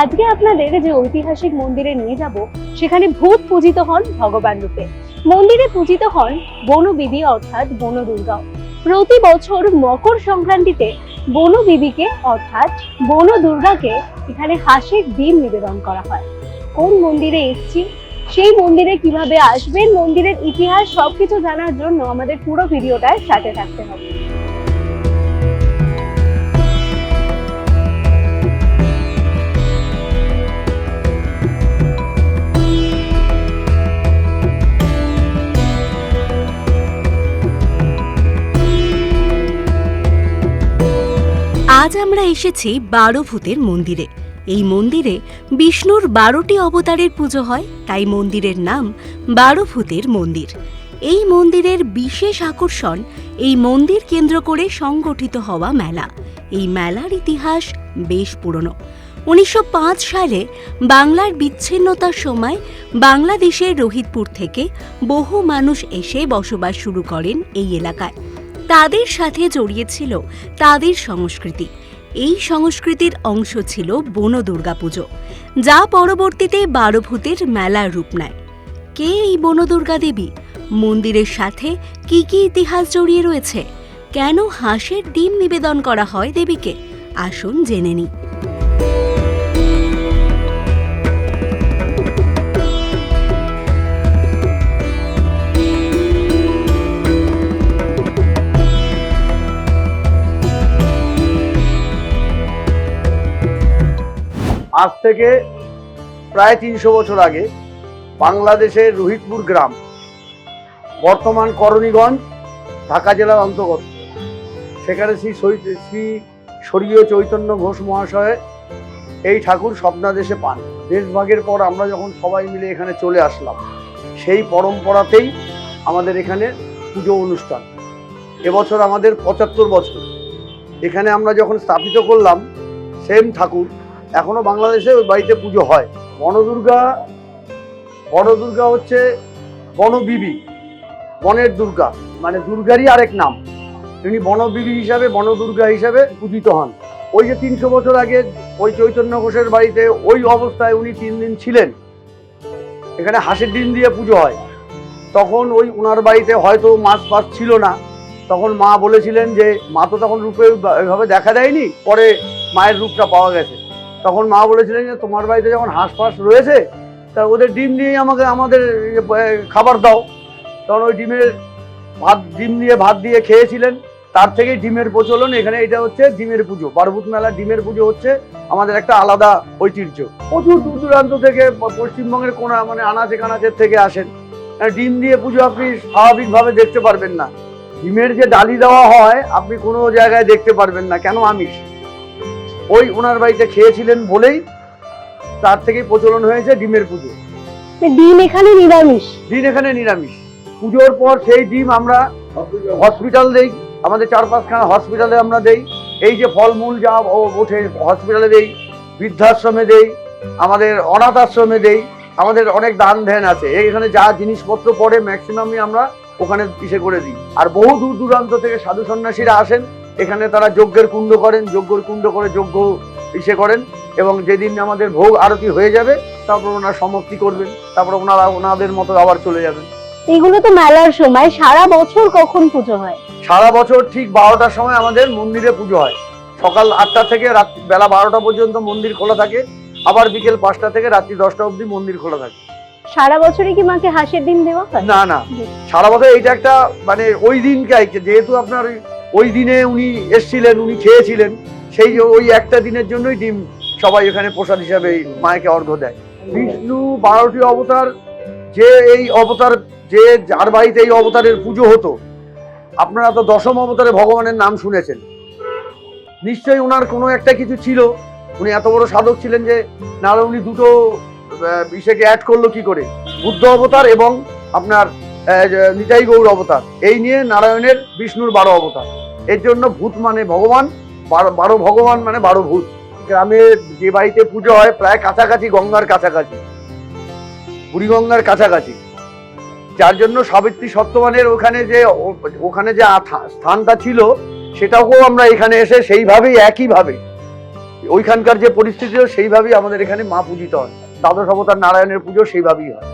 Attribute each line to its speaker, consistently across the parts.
Speaker 1: আজকে আপনাদের যে ঐতিহাসিক মন্দিরে নিয়ে যাব, সেখানে ভূত পূজিত হন ভগবান রূপে। মন্দিরে পূজিত হন বনবিবি অর্থাৎ বনদুর্গা। প্রতি বছর মকর সংক্রান্তিতে বনবিবিকে অর্থাৎ বনদুর্গাকে এখানে হাসির ডিম নিবেদন করা হয়। কোন মন্দিরে এসছি, সেই মন্দিরে কীভাবে আসবেন, মন্দিরের ইতিহাস সবকিছু জানার জন্য আমাদের পুরো ভিডিওটায় সাথে থাকতে হবে।
Speaker 2: আজ আমরা এসেছি বারো ভূতের মন্দিরে। এই মন্দিরে বিষ্ণুর বারোটি অবতারের পুজো হয়, তাই মন্দিরের নাম বারো ভূতের মন্দির। এই মন্দিরের বিশেষ আকর্ষণ এই মন্দির কেন্দ্র করে সংগঠিত হওয়া মেলা। এই মেলার ইতিহাস বেশ পুরনো। উনিশশো পাঁচ সালে বাংলার বিচ্ছিন্নতার সময় বাংলাদেশের রোহিতপুর থেকে বহু মানুষ এসে বসবাস শুরু করেন এই এলাকায়। তাদের সাথে জড়িয়েছিল তাদের সংস্কৃতি। এই সংস্কৃতির অংশ ছিল বন দুর্গাপুজো যা পরবর্তীতে বারো ভূতের মেলার রূপ নেয়। কে এই বনদুর্গা দেবী? মন্দিরের সাথে কি কি ইতিহাস জড়িয়ে রয়েছে? কেন হাঁসের ডিম নিবেদন করা হয় দেবীকে? আসুন জেনে নিই।
Speaker 3: আজ থেকে প্রায় তিনশো বছর আগে বাংলাদেশের রোহিতপুর গ্রাম, বর্তমান করণীগঞ্জ, ঢাকা জেলার অন্তর্গত। সেখানে শ্রী সৈ- শ্রী স্বর্গীয় চৈতন্য ঘোষ মহাশয় এই ঠাকুর স্বপ্নাদেশে পান। দেশভাগের পর আমরা যখন সবাই মিলে এখানে চলে আসলাম, সেই পরম্পরাতেই আমাদের এখানে পুজো অনুষ্ঠান। এবছর আমাদের পঁচাত্তর বছর। এখানে আমরা যখন স্থাপিত করলাম, সেম ঠাকুর এখনও বাংলাদেশে ওই বাড়িতে পুজো হয়। বনদুর্গা বনদুর্গা হচ্ছে বনবিবি, বনের দুর্গা মানে দুর্গারই আরেক নাম। তিনি বনবিবি হিসাবে, বনদুর্গা হিসাবে পূজিত হন। ওই যে তিনশো বছর আগে ওই চৈতন্য ঘোষের বাড়িতে ওই অবস্থায় উনি তিন দিন ছিলেন। এখানে হাসির ডিম দিয়ে পুজো হয়। তখন ওই ওনার বাড়িতে হয়তো মাছ ফাছ ছিল না। তখন মা বলেছিলেন যে, মা তো তখন রূপে এভাবে দেখা দেয়নি, পরে মায়ের রূপটা পাওয়া গেছে। তখন মা বলেছিলেন যে তোমার বাড়িতে যখন হাঁস ফাঁস রয়েছে তা ওদের ডিম দিয়ে আমাকে আমাদের ইয়ে, খাবার দাও। তখন ওই ডিমের ভাত ডিম দিয়ে ভাত দিয়ে খেয়েছিলেন। তার থেকেই ডিমের প্রচলন। এখানে এটা হচ্ছে ডিমের পুজো। বারবুত মেলা ডিমের পুজো হচ্ছে আমাদের একটা আলাদা ঐতিহ্য। প্রচুর দূর দূরান্ত থেকে পশ্চিমবঙ্গের কোনা মানে আনাচে কানাচের থেকে আসেন। ডিম দিয়ে পুজো আপনি স্বাভাবিকভাবে দেখতে পারবেন না। ডিমের যে ডালি দেওয়া হয় আপনি কোনো জায়গায় দেখতে পারবেন না। কেন আমিষ? ওই ওনার বাড়িতে খেয়েছিলেন বলেই তার থেকেই প্রচলন হয়েছে ডিমের পুজো।
Speaker 1: ডিম এখানে নিরামিষ?
Speaker 3: ডিম এখানে নিরামিষ। পুজোর পর সেই ডিম আমরা হসপিটাল দেই আমাদের চার পাঁচখানা হসপিটালে আমরা দেই। এই যে ফলমূল যা ওঠে হসপিটালে দেই বৃদ্ধাশ্রমে দেই আমাদের অনাথ আশ্রমে দেই আমাদের অনেক দান ধ্যান আছে। এখানে যা জিনিসপত্র পড়ে ম্যাক্সিমামই আমরা ওখানে ইসে করে দিই। আর বহু দূর দূরান্ত থেকে সাধু সন্ন্যাসীরা আসেন এখানে তারা যজ্ঞের কুণ্ড করেন যজ্ঞের কুণ্ড করে যজ্ঞ ইসে করেন এবং যেদিন আমাদের ভোগ আরতি হয়ে যাবে তারপর ওনারা সমাপ্তি করবেন তারপর ওনারা ওনাদের মতো আবার চলে যাবেন।
Speaker 1: এগুলো তো মেলার সময় সারা বছর কখন পুজো হয়?
Speaker 3: সারা বছর ঠিক বারোটার সময় আমাদের মন্দিরে পুজো হয়। সকাল আটটা থেকে রাত্রি বেলা বারোটা পর্যন্ত মন্দির খোলা থাকে আবার বিকেল পাঁচটা থেকে রাত্রি দশটা অবধি মন্দির খোলা থাকে।
Speaker 1: সারা বছরে কি মাকে হাঁসের ডিম দেওয়া হয়?
Speaker 3: না না। সারা বছর এইটা একটা মানে ওই দিনকাই যেহেতু আপনার ওই- দিনে উনি এসছিলেন, উনি খেয়েছিলেন, সেই ওই একটা দিনের জন্যই ডিম সবাই এখানে প্রসাদ হিসাবে মায়েকে অর্ঘ্য দেয়। বিষ্ণু বারোটি অবতার, যে এই অবতার, যে যার বাড়িতে এই অবতারের পুজো হতো, আপনারা তো দশম অবতারে ভগবানের নাম শুনেছেন। নিশ্চয়ই ওনার কোনো একটা কিছু ছিল, উনি এত বড় সাধক ছিলেন যে নাহলে উনি দুটো ইসেকে অ্যাড করল কি করে? বুদ্ধ অবতার এবং আপনার নিতাই গৌর অবতার। এই নিয়ে নারায়ণের বিষ্ণুর বারো অবতার। এর জন্য ভূত মানে ভগবান, বারো ভগবান মানে বারো ভূত। গ্রামে যে বাড়িতে পুজো হয়, প্রায় কাছাকাছি গঙ্গার কাছাকাছি। বুড়িগঙ্গার কাছাকাছি। যার জন্য সাবিত্রী সত্যবানের ওখানে যে ওখানে যে স্থানটা ছিল, সেটাকেও আমরা এখানে এসে সেইভাবেই, একইভাবে, ওইখানকার যে পরিস্থিতি সেইভাবেই আমাদের এখানে মা পূজিত হয়। দ্বাদশ অবতার নারায়ণের পুজো সেইভাবেই হয়।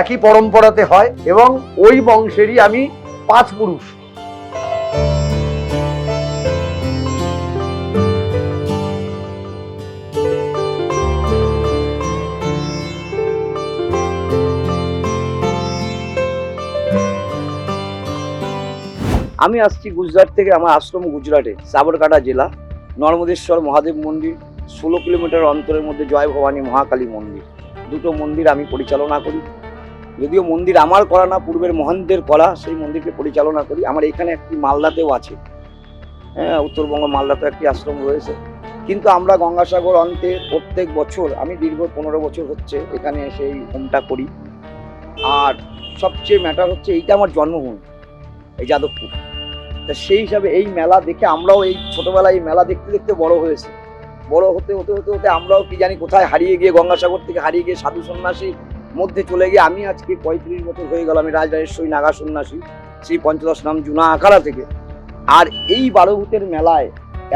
Speaker 3: একই পরম্পরাতে হয় এবং ওই বংশেরই আমি পাঁচ পুরুষ।
Speaker 4: আমি আসছি গুজরাট থেকে আমার আশ্রম গুজরাটে, সাবরকাটা জেলা, নর্মদেশ্বর মহাদেব মন্দির, ষোলো কিলোমিটার অন্তরের মধ্যে জয় ভবানী মহাকালী মন্দির। দুটো মন্দির আমি পরিচালনা করি। যদিও মন্দির আমার করা না, পূর্বের মহানদের করা, সেই মন্দিরকে পরিচালনা করি। আমার এখানে একটি মালদাতেও আছে। হ্যাঁ উত্তরবঙ্গ মালদাতেও একটি আশ্রম রয়েছে। কিন্তু আমরা গঙ্গাসাগর অন্তে প্রত্যেক বছর, আমি দীর্ঘ পনেরো বছর হচ্ছে এখানে সেই হোমটা করি। আর সবচেয়ে ম্যাটার হচ্ছে এইটা আমার জন্মভূমি, এই যাদবপুর। তা সেই হিসাবে এই মেলা দেখে আমরাও এই ছোটবেলায় এই মেলা দেখতে দেখতে বড় হয়েছে। বড় হতে হতে হতে হতে আমরাও কি জানি কোথায় হারিয়ে গিয়ে গঙ্গাসাগর থেকে হারিয়ে গিয়ে সাধু সন্ন্যাসীর মধ্যে চলে গিয়ে আমি আজকে পঁয়ত্রিশ বছর হয়ে গেলাম, আমি রাজরাজেশ্বরী নাগা সন্ন্যাসী, শ্রী পঞ্চদশ নাম জুনা আখাড়া থেকে। আর এই বারোভূতের মেলায়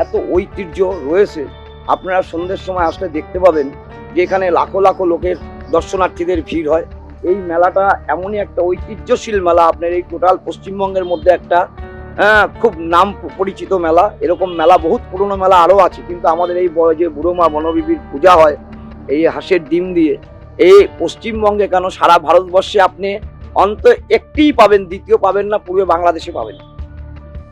Speaker 4: এত ঐতিহ্য রয়েছে, আপনারা সন্ধ্যের সময় আসলে দেখতে পাবেন যে এখানে লাখো লাখো লোকের দর্শনার্থীদের ভিড় হয়। এই মেলাটা এমনই একটা ঐতিহ্যশীল মেলা, আপনার এই টোটাল পশ্চিমবঙ্গের মধ্যে একটা খুব নাম পরিচিত মেলা। এরকম মেলা বহুত পুরনো মেলা আরও আছে কিন্তু আমাদের এই যে বুড়ো মা বনবিবির পূজা হয় এই হাঁসের ডিম দিয়ে এই পশ্চিমবঙ্গে কেন সারা ভারতবর্ষে আপনি অন্ত একটিই পাবেন দ্বিতীয় পাবেন না পূর্বে বাংলাদেশে পাবেন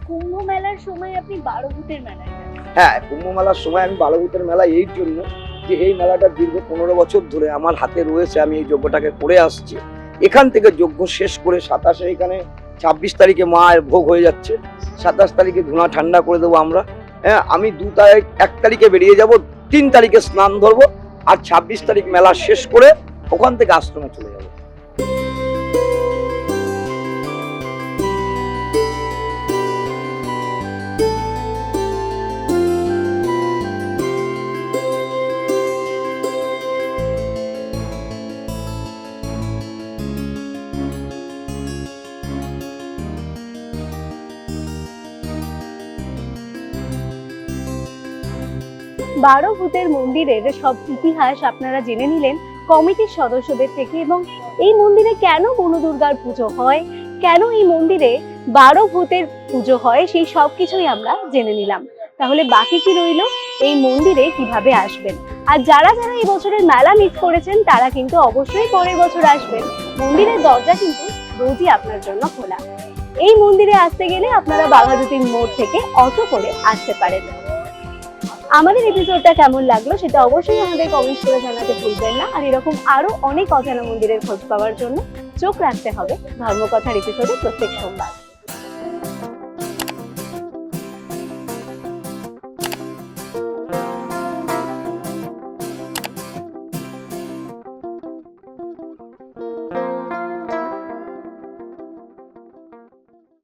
Speaker 1: কুম্ভ মেলার সময় আপনি বারো ভূতের মেলায়
Speaker 4: হ্যাঁ কুম্ভ মেলার সময় আমি বালভূতের মেলা এই জন্য যে এই মেলাটা দীর্ঘ পনেরো বছর ধরে আমার হাতে রয়েছে আমি এই যজ্ঞটাকে করে আসছি। এখান থেকে যজ্ঞ শেষ করে সাতাশে এখানে ছাব্বিশ তারিখে মায়ের ভোগ হয়ে যাচ্ছে, সাতাশ তারিখে ধুনা ঠান্ডা করে দেবো আমরা। হ্যাঁ আমি দু তারিখ, এক তারিখে বেরিয়ে যাব, তিন তারিখে স্নান ধরবো, আর ছাব্বিশ তারিখ মেলা শেষ করে ওখান থেকে আশ্রমে চলে যাব।
Speaker 1: বারো ভূতের মন্দিরের সব ইতিহাস আপনারা জেনে নিলেন কমিটির সদস্যদের থেকে এবং এই মন্দিরে কেন বনদুর্গার পুজো হয়? কেন এই মন্দিরে বারো ভূতের পুজো হয়? সেই সব কিছুই আমরা জেনে নিলাম। তাহলে বাকি কি রইল? এই মন্দিরে কীভাবে আসবেন? আর যারা যারা এই বছরের মেলা মিস করেছেন, তারা কিন্তু অবশ্যই পরের বছর আসবেন। মন্দিরের দরজা কিন্তু রোজই আপনার জন্য খোলা। এই মন্দিরে আসতে গেলে আপনারা বাঘাযতীন মোড় থেকে অটো করে আসতে পারেন। আমাদের এপিসোডটা কেমন লাগল সেটা অবশ্যই আমাদের কমেন্ট করে জানাতে ভুলবেন না। আর এরকম আরও অনেক অজানা মন্দিরের খোঁজ পাওয়ার জন্য চোখ রাখতে হবে। ধর্মকথার এপিসোডে প্রত্যেক সোমবার।